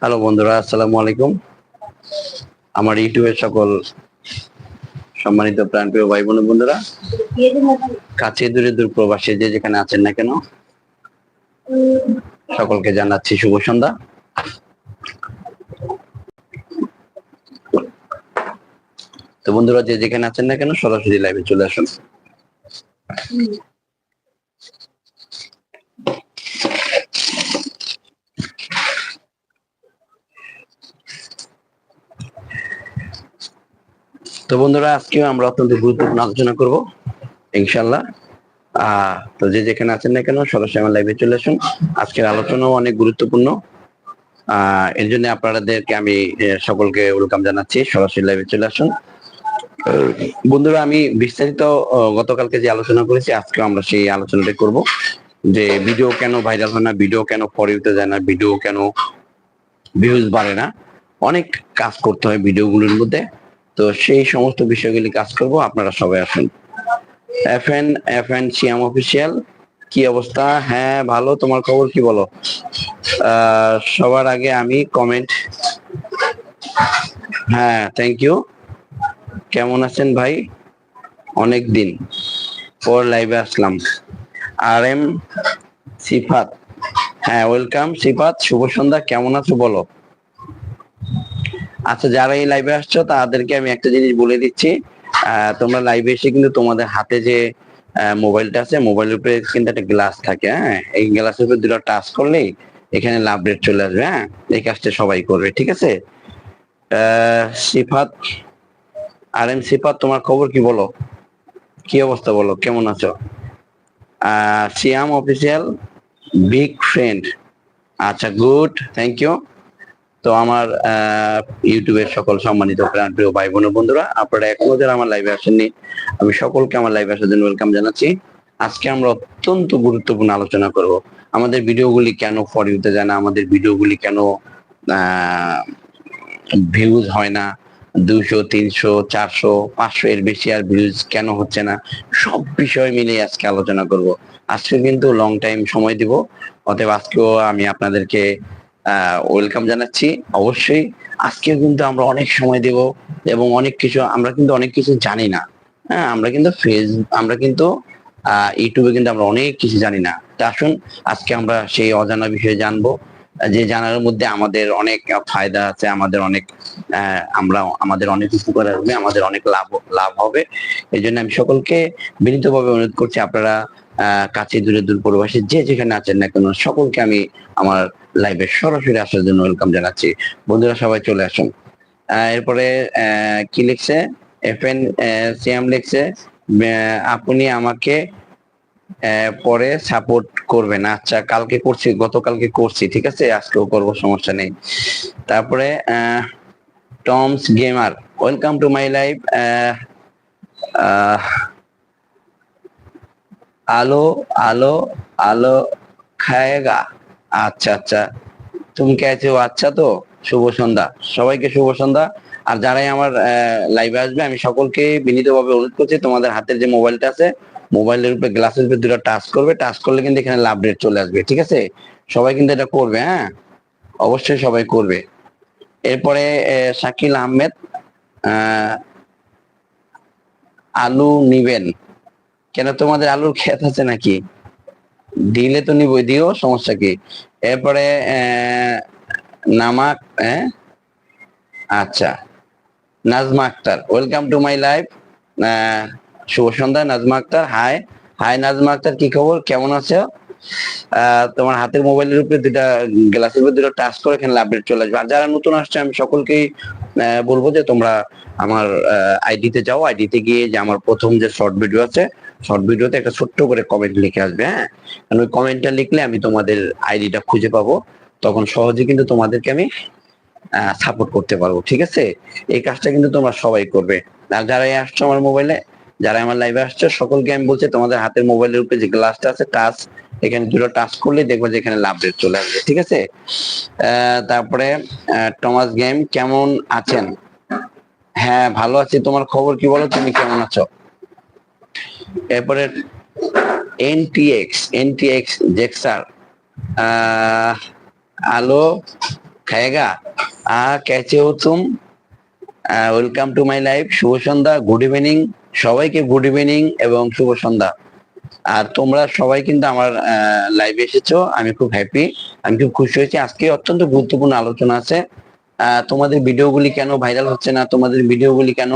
Hello বন্ধুরা, আসসালামু আলাইকুম। আমার ইউটিউবের সকল সম্মানিত প্রাণপ্রিয় ভাই বোন বন্ধুরা, কাছে দূরে দূর প্রবাসী যে যেখানে আছেন না কেন, সকলকে জানাচ্ছি শুভ সন্ধ্যা। তো বন্ধুরা, যে যেখানে আছেন না কেন, সরাসরি লাইভে চলে আসুন। তো বন্ধুরা, আজকে আমরা অত্যন্ত গুরুত্বপূর্ণ আলোচনা করব ইনশাল্লাহ আহ তো যে যেখানে আছেন না কেন, সরাসরি আমার লাইভে চলে আসুন। আজকের আলোচনাও অনেক গুরুত্বপূর্ণ। আহ এর জন্য আপনাদেরকে আমি সকলকে ওয়েলকাম জানাচ্ছি। সরাসরি লাইভে চলে আসুন। বন্ধুরা, আমি বিস্তারিত গতকালকে যে আলোচনা করেছি আজকে আমরা সেই আলোচনাটা করব। যে ভিডিও কেন ভাইরাল হয় না ভিডিও কেন পরে উঠে যায় না ভিডিও কেন ভিউজ বাড়ে না, অনেক কাজ করতে হয় ভিডিওগুলোর মধ্যে। তো সেই সমস্ত বিষয়গুলি কাজ করব, আপনারা সবাই আসুন। F N F N Siam official কি অবস্থা? হ্যাঁ ভালো, তোমার খবর কি বলো? সবার আগে আমি কমেন্ট হ্যাঁ থ্যাংক ইউ কেমন আছেন ভাই? অনেক দিন পর লাইভে আসলাম। আর এম সিফাত। হ্যাঁ ওয়েলকাম সিফাত, শুভ সন্ধ্যা, কেমন আছো বলো? আচ্ছা যারা এই লাইভে আসছো, তাদেরকে আমি একটা জিনিস বলে দিচ্ছি। তোমরা লাইভে এসে কিন্তু তোমাদের হাতে যে মোবাইলটা আছে মোবাইলের উপরে কিন্তু একটা গ্লাস থাকে হ্যাঁ? এই গ্লাসের উপরে দুটো টাচ করলেই এখানে লাভ রেট চলে আসবে হ্যাঁ? এই কাজটা সবাই করবে, ঠিক আছে? সিফাত আর এম সিফাত তোমার খবর কি বলো? কি অবস্থা বলো? কেমন আছো? সিয়াম অফিসিয়াল বিগ ফ্রেন্ড আচ্ছা গুড থ্যাংক ইউ তো আমার ইউটিউবের সকল সম্মানিত প্রাণ প্রিয় ভাই বোন বন্ধুরা, আপনারা এখনও যারা আমার লাইভে আসেননি, আমি সকলকে আমার লাইভে আসার জন্য ওয়েলকাম জানাচ্ছি। আজকে আমরা অত্যন্ত গুরুত্বপূর্ণ আলোচনা করব। আমাদের ভিডিওগুলি কেন ফর ইউতে যায় না? আমাদের ভিডিওগুলি কেন ভিউজ হয় না? দুশো তিনশো, চারশো, পাঁচশো এর বেশি আর ভিউজ কেন হচ্ছে না? সব বিষয় মিলে আজকে আলোচনা করব। আজকে কিন্তু লং টাইম সময় দিব। অতএব আজকেও আমি আপনাদেরকে ওয়েলকাম জানাচ্ছি। অবশ্যই আজকে কিন্তু আমরা অনেক সময় দেব এবং অনেক কিছু, আমরা কিন্তু অনেক কিছু জানি না। হ্যাঁ আমরা কিন্তু ফেস আমরা কিন্তু ইউটিউবে কিন্তু আমরা অনেক কিছু জানি না। আসুন, আজকে আমরা সেই অজানা বিষয়ে জানব। যে জানার মধ্যে আমাদের অনেক ফায়দা আছে, আমাদের অনেক আমরা, আমাদের অনেক উপকার আসবে, আমাদের অনেক লাভ লাভ হবে। এই জন্য আমি সকলকে বিনীতভাবে অনুরোধ করছি, আপনারা কাছে দূরে দূর প্রবাসী যে যেখানে আছেন না কেন, সকলকে আমি আমার লাইভে সরাসরি আসার জন্য ওয়েলকাম জানাচ্ছি। বন্ধুরা, সবাই চলে আসুন। এরপরে কি লিখছে? এফ এন সিএম লিখছে আপনি আমাকে পরে সাপোর্ট করবেন। আচ্ছা কালকে করছি, গতকালকে করছি, ঠিক আছে? আজকেও করব, সমস্যা নেই। তারপরে Toms gamer welcome to my life আলো আলো আলো খায়েগা। আচ্ছা আচ্ছা। তুমি কেছে আচ্ছা তো? শুভ সন্ধ্যা। সবাইকে শুভ সন্ধ্যা। আর যারাই আমার লাইভে আসবে আমি সকলকে বিনীতভাবে অনুরোধ করছি তোমাদের হাতের যে মোবাইলটা আছে মোবাইলের উপরে গ্লাসের উপরে দুটো টাচ করবে। টাচ করলে কিন্তু এখানে লাভ রেট চলে আসবে ঠিক আছে? সবাই কিন্তু এটা করবে হ্যাঁ? অবশ্যই সবাই করবে। এরপরে শাকিল আহমেদ আহ, আলু নিবেন। কেন তোমাদের আলুর ক্ষেত আছে নাকি? দিলে তো নিবই, দিও, সমস্যা কি? এরপরে নামাক হ্যাঁ? আচ্ছা। Nazma Akter welcome to my life শুভ সন্ধ্যা, নাজমা আক্তার। হাই হাই নাজমা আক্তার, কি খবর? কেমন আছো? তোমার হাতের মোবাইলের উপরে দুটা গ্লাসের উপরে দুটো টাচ করে এখানে রেট চলে আসবে। আর যারা নতুন আসছে, আমি সকলকেই বলব যে তোমরা আমার আইডিতে যাও। আইডিতে গিয়ে যে আমার প্রথম যে শর্ট ভিডিও আছে শর্ট ভিডিওতে একটা ছোট্ট করে কমেন্ট লিখে আসবে হ্যাঁ? কারণ ওই কমেন্টটা লিখলে আমি তোমাদের আইডিটা খুঁজে পাবো, তখন সহজে কিন্তু তোমাদেরকে আমি সাপোর্ট করতে পারব, ঠিক আছে? এই কাজটা কিন্তু তোমরা সবাই করবে। আর যারাই আসছো আমার মোবাইলে যারা আমার লাইভে আসছো, সকলকে আমি বলছি তোমাদের হাতের মোবাইলের উপরে যে গ্লাসটা আছে টাচ এখানে দুটো টাচ করলে দেখব যে এখানে লাভ রেট চলে আসবে, ঠিক আছে? তারপরে টমাস গেম কেমন আছেন? হ্যাঁ ভালো আছি। তোমার খবর কি বলো? তুমি কেমন আছো? এরপরে এনটিএক্স এনটিএক্স জেক্সার আলো খায়গা আ ক্যাচে তুম ওয়েলকাম টু মাই লাইফ, শুভ সন্ধ্যা, গুড ইভিনিং, সবাইকে গুড ইভিনিং এবং শুভ সন্ধ্যা। আর তোমরা সবাই কিন্তু আমার লাইভে এসেছ, আমি খুব হ্যাপি আমি খুব খুশি হয়েছি। আজকে অত্যন্ত গুরুত্বপূর্ণ আলোচনা আছে। তোমাদের ভিডিওগুলি কেন ভাইরাল হচ্ছে না? তোমাদের ভিডিওগুলি কেন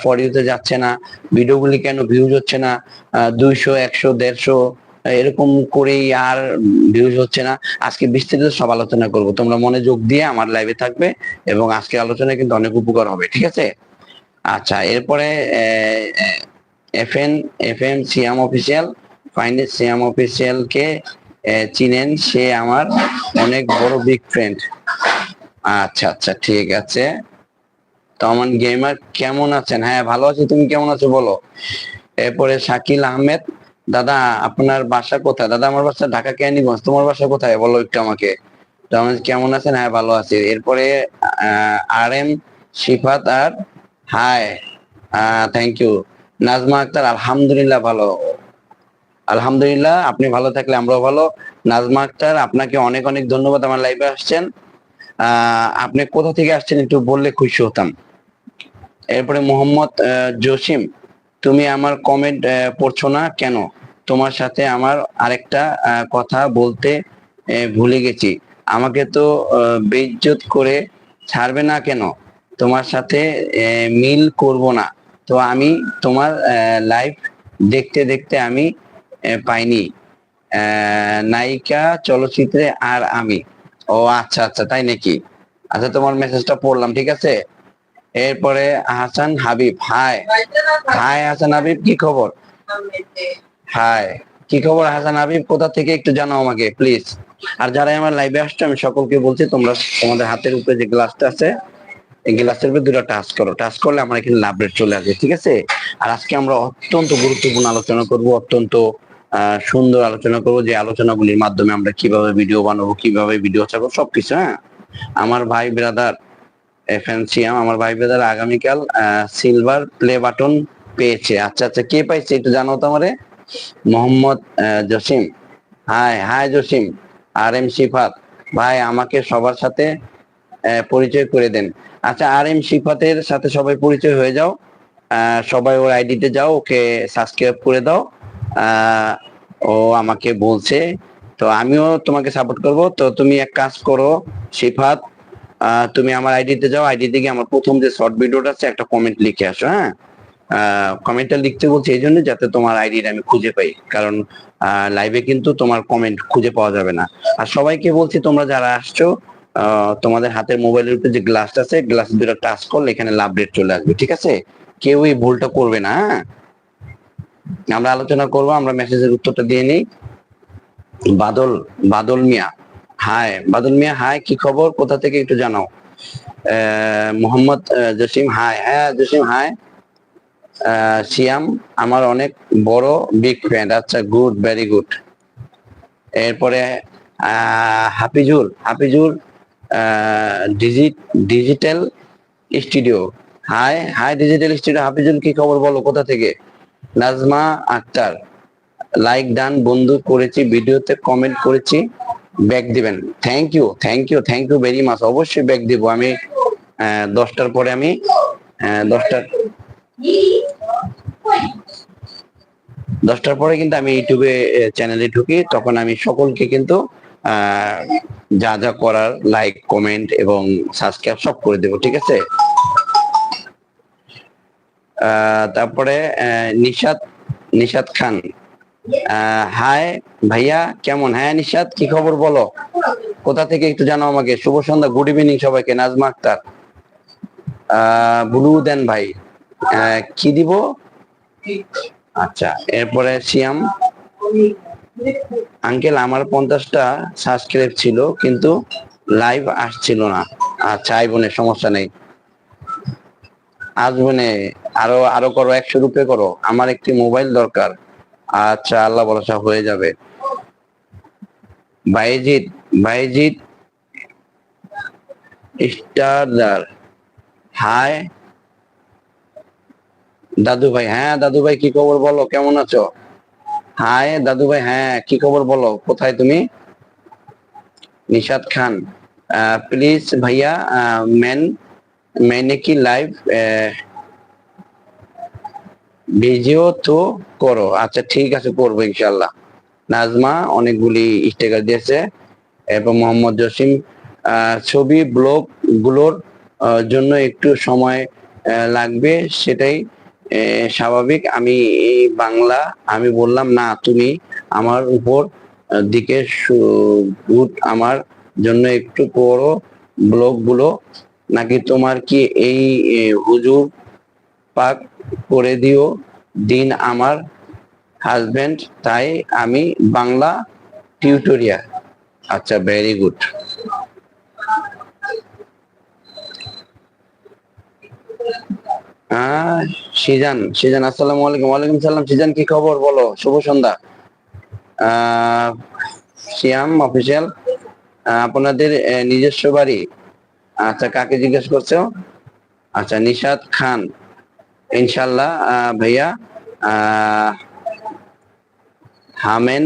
ফর ইউতে যাচ্ছে না ভিডিওগুলি কেন ভিউজ হচ্ছে না দুইশো একশো দেড়শো এরকম করেই আর ভিউজ হচ্ছে না। আজকে বিস্তারিত সব আলোচনা করব। তোমরা মনোযোগ দিয়ে আমার লাইভে থাকবে এবং আজকের আলোচনা কিন্তু অনেক উপকার হবে ঠিক আছে? আচ্ছা এরপরে F N F M Siam official finance Siam official কে আহ, চিনেন। সে আমার অনেক বড় বিগ ফ্রেন্ড আচ্ছা আচ্ছা ঠিক আছে। তমন গেমার কেমন আছেন? হ্যাঁ ভালো আছি। তুমি কেমন আছো বলো? এরপরে শাকিল আহমেদ দাদা আপনার বাসা কোথায়? দাদা আমার বাসা ঢাকা কেরানীগঞ্জ। তোমার বাসা কোথায়? বলো একটু আমাকে। তো আমি কেমন আছেন? হ্যাঁ ভালো আছি। এরপরে R M Shifat R hi thank you Nazma Akter আলহামদুলিল্লাহ ভালো। আলহামদুলিল্লাহ আপনি ভালো থাকলে আমরাও ভালো। নাজমা আক্তার আপনাকে অনেক অনেক ধন্যবাদ। আমার লাইভে আসছেন। আহ, আপনি কোথা থেকে আসছেন একটু বললে খুশি হতাম। এরপরে মোহাম্মদ জসিম তুমি আমার কমেন্ট পড়ছো না কেন? তোমার সাথে আমার আরেকটা কথা বলতে ভুলে গেছি। আমাকে তো আহ, বেইজ্জত করে ছাড়বে না কেন? তোমার সাথে মিল করব না। তো আমি তোমার লাইভ দেখতে দেখতে আমি পাইনি। নায়িকা চলচ্চিত্রে আর আমি। ও আচ্ছা আচ্ছা তাই নাকি? আচ্ছা তোমার মেসেজটা পড়লাম ঠিক আছে? এরপরে হাসান হাবিব হাই হাই হাসান হাবিব, কি খবর? হাই কি খবর হাসান হাবিব? কোথা থেকে একটু জানাও আমাকে প্লিজ আর যারা আমার লাইভে আসছো, আমি সকলকে বলছি, তোমরা তোমাদের হাতের উপরে যে গ্লাসটা আছে, এই গ্লাসের উপরে দুটো টাচ করো। টাচ করলে আমার এখানে লাভ রেট চলে আসবে, ঠিক আছে? আর আজকে আমরা অত্যন্ত গুরুত্বপূর্ণ আলোচনা করব, অত্যন্ত সুন্দর আলোচনা করব, যে আলোচনাগুলির মাধ্যমে আমরা কীভাবে ভিডিও বানাবো, কীভাবে ভিডিও ছাড়বো সবকিছু হ্যাঁ? আমার ভাই ব্রাদার এফএনসিএম আমার ভাই ব্রাদার আগামীকাল সিলভার প্লে বাটন পেয়েছে। আচ্ছা আচ্ছা কে পাইছে একটু জানো তো আমারে? Mohammad Jasim. Hi hi Jasim. R M Sifat ভাই, আমাকে সবার সাথে পরিচয় করে দেন। আচ্ছা আর এম সিফাতের সাথে সবাই পরিচয় হয়ে যাও। সবাই ওর আইডিতে যাও, ওকে সাবস্ক্রাইব করে দাও। ও আমাকে বলছে। তো আমিও তোমাকে সাপোর্ট করব। তো তুমি এক কাজ করো সিফাত তুমি আমার আইডিতে যাও, আইডিতে গিয়ে আমার প্রথম যে শর্ট ভিডিওটা আছে, একটা কমেন্ট লিখে আসো হ্যাঁ? কমেন্টটা লিখতে বলছি এই জন্য যাতে তোমার আইডিটা আমি খুঁজে পাই, কারণ লাইভে কিন্তু তোমার কমেন্ট খুঁজে পাওয়া যাবে না। আর সবাইকে বলছি, তোমরা যারা আসছো তোমাদের হাতের মোবাইলের উপরে যে গ্লাসটা আছে গ্লাস দুটো টাচ করলে এখানে লাভ রেট চলে আসবে, ঠিক আছে? কেউ এই ভুলটা করবে না হ্যাঁ? আমরা আলোচনা করব, আমরা মেসেজের উত্তরটা দিয়ে নিই। বাদল বাদল মিয়া। হাই, বাদল মিয়া, হাই, কি খবর? কোথা থেকে একটু জানাও। মোহাম্মদ জসিম, হাই। হ্যাঁ জসিম, হাই। সিয়াম আমার অনেক বড় বিগ ফ্রেন্ড আচ্ছা গুড ভেরি গুড এরপরে Hafizur digit digital studio hi hi digital studio Hafizul, কি খবর বলো, কোথা থেকে? নাজমা আক্তার। লাইক ডান বন্ধু করেছি ভিডিওতে কমেন্ট করেছি। ব্যাক দিবেন। Thank you thank you thank you very much অবশ্যই ব্যাক দিব। আমি দশটার পরে আমি দশটার দশটার পরে কিন্তু আমি ইউটিউবে চ্যানেলে ঢুকি। তখন আমি সকলকে কিন্তু যা যা করার লাইক কমেন্ট এবং সাবস্ক্রাইব সব করে দেবো, ঠিক আছে? তারপরে নিশাত নিশাত খান। হাই ভাইয়া, কেমন? হ্যাঁ নিশাদ কি খবর বলো? কোথা থেকে একটু জানাও আমাকে। শুভ সন্ধ্যা গুড ইভিনিং সবাইকে, নাজমা আক্তার। ব্লু দেন ভাই। কি দিব? আচ্ছা এরপরে সিয়াম। আঙ্কেল, আমার পঞ্চাশটা সাবস্ক্রাইব ছিল, কিন্তু লাইভ আসছিল না। আচ্ছা আই বোনের সমস্যা নেই। আসব নে আরও আরও করো, একশো রুপে করো। আমার একটি মোবাইল দরকার। আচ্ছা আল্লাহ ভরসা হয়ে যাবে বাইজিৎ বাইজিৎ স্টারদার হাই দাদু ভাই হ্যাঁ দাদু ভাই কি খবর বলো কেমন আছো হাই দাদু ভাই হ্যাঁ কি খবর বলো কোথায় তুমি निशाद खान प्लीज भैया मैन मैंने की लाइव ভিডিও তো করো। আচ্ছা ঠিক আছে, করব ইনশাল্লাহ। নাজমা অনেকগুলি স্টিকার দিয়েছে। এবং মোহাম্মদ জসিম ছবি ব্লগগুলোর জন্য একটু সময় লাগবে, সেটাই স্বাভাবিক। আমি বাংলা, আমি বললাম, না, তুমি আমার উপর দিকে আমার জন্য একটু করো ব্লগগুলো। নাকি তোমার কি এই হুজুর পাক করে দিও, দিন আমার হাজবেন্ড তাই আমি বাংলা টিউটোরিয়াল আচ্ছা ভেরি গুড সিজান সিজান, আসসালামু আলাইকুম। ওয়ালাইকুম সালাম। সিজান, কি খবর? বলো, শুভ সন্ধ্যা। সিয়াম অফিসিয়াল আপনাদের নিজস্ব বাড়ি? আচ্ছা কাকে জিজ্ঞেস করছ? আচ্ছা নিশাদ খান। ইনশাল্লাহ ভাইয়া হামেন,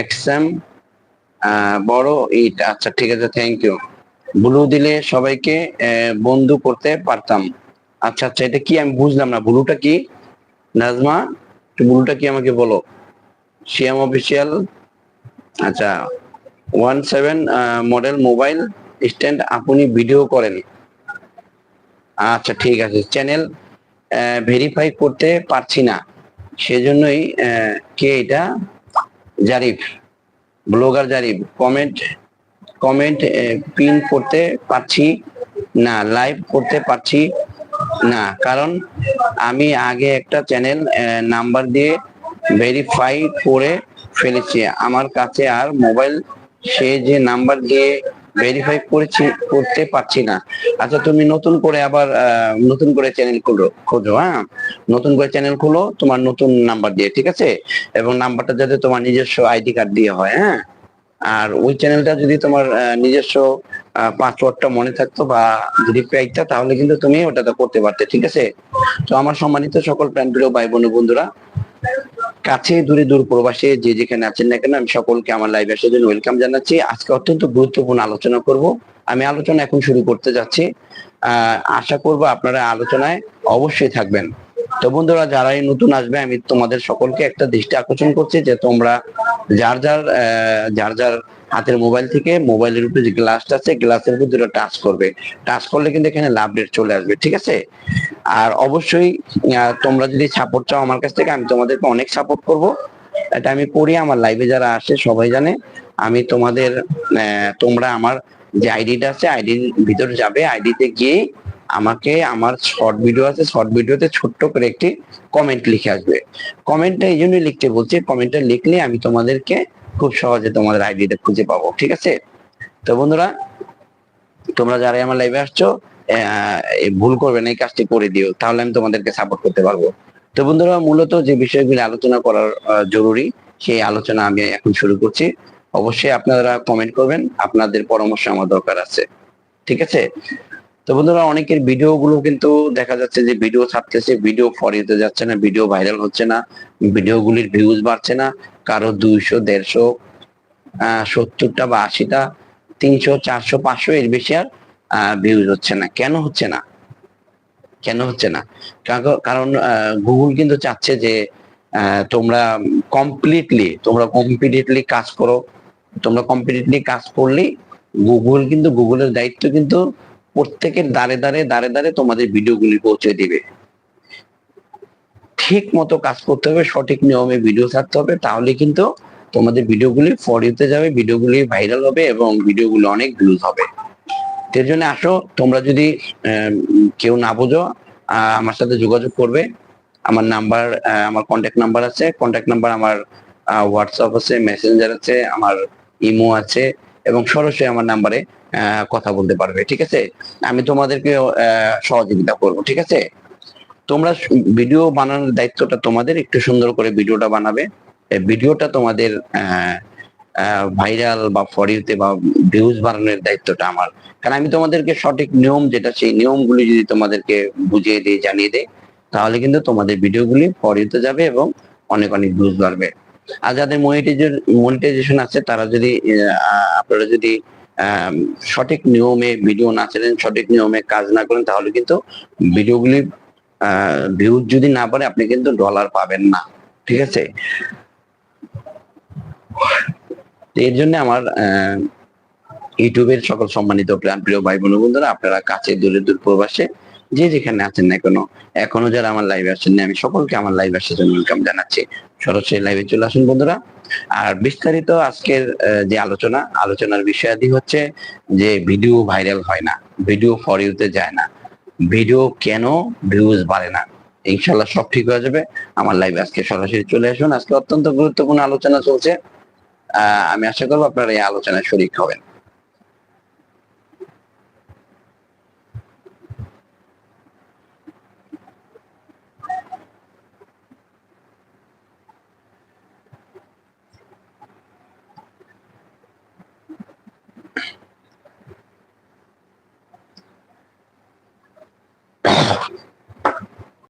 এক্সএম বড় ইট। আচ্ছা ঠিক আছে থ্যাংক ইউ ব্লু দিলে সবাইকে বন্ধু করতে পারতাম। আচ্ছা আচ্ছা এটা কি আমি বুঝলাম না, ব্লুটা কি? নাজমা ব্লুটা কি আমাকে বলো? সিএম অফিসিয়াল আচ্ছা one seven model mobile stand, আপনি ভিডিও করেন। আচ্ছা ঠিক আছে, চ্যানেল ভেরিফাই করতে পারছি না। সেজন্যই কে এটা? Zarif, blogger Zarif comment comment pin করতে পারছি না লাইভ করতে পারছি না। কারণ আমি আগে একটা চ্যানেল নাম্বার দিয়ে ভেরিফাই করে ফেলেছি। আমার কাছে আর মোবাইল সে যে নাম্বার দিয়ে ভেরিফাই করেছি, করতে পারছি না। আচ্ছা তুমি নতুন করে আবার নতুন করে চ্যানেল খুলো, খোঁজো হ্যাঁ? নতুন করে চ্যানেল খুলো, তোমার নতুন নাম্বার দিয়ে, ঠিক আছে? এবং নাম্বারটা যাতে তোমার নিজস্ব আইডি কার্ড দিয়ে হয় হ্যাঁ? আর ওই চ্যানেলটা যদি তোমার নিজস্ব পাসওয়ার্ডটা মনে থাকতো বা যদি পেয়েটা তাহলে কিন্তু তুমি ওটাতে করতে পারতে, ঠিক আছে? তো আমার সম্মানিত সকল প্রাণপ্রিয় ভাই বোন বন্ধুরা, কাছে, দূরে, দূর, প্রবাসে, যে যেখানে আছেন না কেন, আমি সকলকে আমার লাইভ আসার জন্য ওয়েলকাম জানাচ্ছি। আজকে অত্যন্ত গুরুত্বপূর্ণ আলোচনা করব। আমি আলোচনা এখন শুরু করতে যাচ্ছি। আশা করব আপনারা আলোচনায় অবশ্যই থাকবেন। তো বন্ধুরা, যারাই নতুন আসবে, আমি তোমাদের সকলকে একটা দৃষ্টি আকর্ষণ করছি যে তোমরা যার যার যার যার হাতের মোবাইল থেকে মোবাইলের উপরে যে গ্লাসটা আছে গ্লাসের উপর দুটো টাচ করবে। টাচ করলে কিন্তু এখানে লাভ ডেট চলে আসবে, ঠিক আছে? আর অবশ্যই তোমরা যদি সাপোর্ট চাও আমার কাছ থেকে, আমি তোমাদেরকে অনেক সাপোর্ট করব। এটা আমি করি, আমার লাইভে যারা আসে, সবাই জানে। আমি তোমাদের তোমরা আমার যে আইডিটা আছে আইডির ভিতরে যাবে। আইডিতে গিয়ে আমাকে, আমার শর্ট ভিডিও আছে শর্ট ভিডিওতে ছোট্ট করে একটি কমেন্ট লিখে আসবে। কমেন্টটা এই জন্যই লিখতে বলছি কমেন্টটা লিখলে আমি তোমাদেরকে খুব সহজে তোমাদের আইডিটা খুঁজে পাবো, ঠিক আছে? তো বন্ধুরা, তোমরা যারাই আমার লাইভে আসছো ভুল করবে না, এই কাজটি করে দিও, তাহলে আমি তোমাদেরকে সাপোর্ট করতে পারব। তো বন্ধুরা, মূলত যে বিষয়গুলি আলোচনা করার জরুরি, সেই আলোচনা আমি এখন শুরু করছি। অবশ্যই আপনারা কমেন্ট করবেন, আপনাদের পরামর্শ আমার দরকার আছে, ঠিক আছে? তো বন্ধুরা, অনেকের ভিডিও গুলো কিন্তু দেখা যাচ্ছে যে ভিডিও ছাড়তেছে, ভিডিও ফরিতে যাচ্ছে না, ভিডিও ভাইরাল হচ্ছে না ভিডিও গুলির ভিউজ বাড়ছে না। কারও দুইশো, দেড়শো সত্তরটা বা আশিটা, তিনশো, চারশো, পাঁচশো এর বেশি আর ভিউজ হচ্ছে না। কেন হচ্ছে না? কেন হচ্ছে না? কারণ- গুগল কিন্তু চাচ্ছে যে তোমরা কমপ্লিটলি তোমরা কমপ্লিটলি কাজ করো। তোমরা কমপ্লিটলি কাজ করলেই গুগল কিন্তু গুগলের দায়িত্ব কিন্তু প্রত্যেকের দাঁড়ে দাঁড়ে দাঁড়ে দাঁড়ে তোমাদের ভিডিওগুলি পৌঁছে দিবে। ঠিক মতো কাজ করতে হবে, সঠিক নিয়মে ভিডিও ছাড়তে হবে, তাহলে কিন্তু তোমাদের ভিডিওগুলি ফর ইউতে যাবে, ভিডিওগুলি ভাইরাল হবে এবং ভিডিওগুলো অনেক ভিউজ হবে। এর জন্য আসো, তোমরা যদি কেউ না বোঝো আমার সাথে যোগাযোগ করবে। আমার নাম্বার আমার কন্ট্যাক্ট নাম্বার আছে কন্ট্যাক্ট নাম্বার আমার হোয়াটসঅ্যাপ আছে মেসেঞ্জার আছে, আমার ইমো আছে, এবং সরাসরি আমার নাম্বারে কথা বলতে পারবে, ঠিক আছে? আমি তোমাদেরকে সহযোগিতা করব, ঠিক আছে? তোমরা ভিডিও বানানোর দায়িত্বটা তোমাদের, একটু সুন্দর করে ভিডিওটা বানাবে। ভিডিওটা তোমাদের ভাইরাল বা ফরিউতে বা ভিউজ বাড়ানোর দায়িত্বটা আমার। কারণ আমি তোমাদেরকে সঠিক নিয়ম যেটা, সেই নিয়মগুলি যদি তোমাদেরকে বুঝিয়ে দিই জানিয়ে দেয় তাহলে কিন্তু তোমাদের ভিডিওগুলি ফরিউতে যাবে এবং অনেক অনেক ভিউজ বাড়বে। আর যাদের মনিটাইজেশন আছে, তারা যদি আপনারা যদি সঠিক নিয়মে ভিডিও না ছেড়েন সঠিক নিয়মে কাজ না করেন তাহলে কিন্তু ভিডিওগুলি ভিউজ যদি না পারে আপনি কিন্তু ডলার পাবেন না। ঠিক আছে? এর জন্য আমার ইউটিউবের সকল সম্মানিত প্রাণ প্রিয় ভাই বোন বন্ধুরা আপনারা কাছে দূরে দূর প্রবাসে যে যেখানে আছেন না কেন এখনও যারা আমার লাইভে আসছেন না, আমি সকলকে আমার লাইভে আসার জন্য ওয়েলকাম জানাচ্ছি। সরাসরি লাইভে চলে আসুন বন্ধুরা। আর বিস্তারিত আজকের যে আলোচনা, আলোচনার বিষয়াদি হচ্ছে যে ভিডিও ভাইরাল হয় না, ভিডিও ফর ইউতে যায় না, ভিডিও কেন ভিউজ বাড়ে না, ইনশাল্লাহ সব ঠিক হয়ে যাবে। আমার লাইভে আজকে সরাসরি চলে আসুন। আজকে অত্যন্ত গুরুত্বপূর্ণ আলোচনা চলছে। আমি আশা করব আপনারা এই আলোচনায় শরিক হবেন।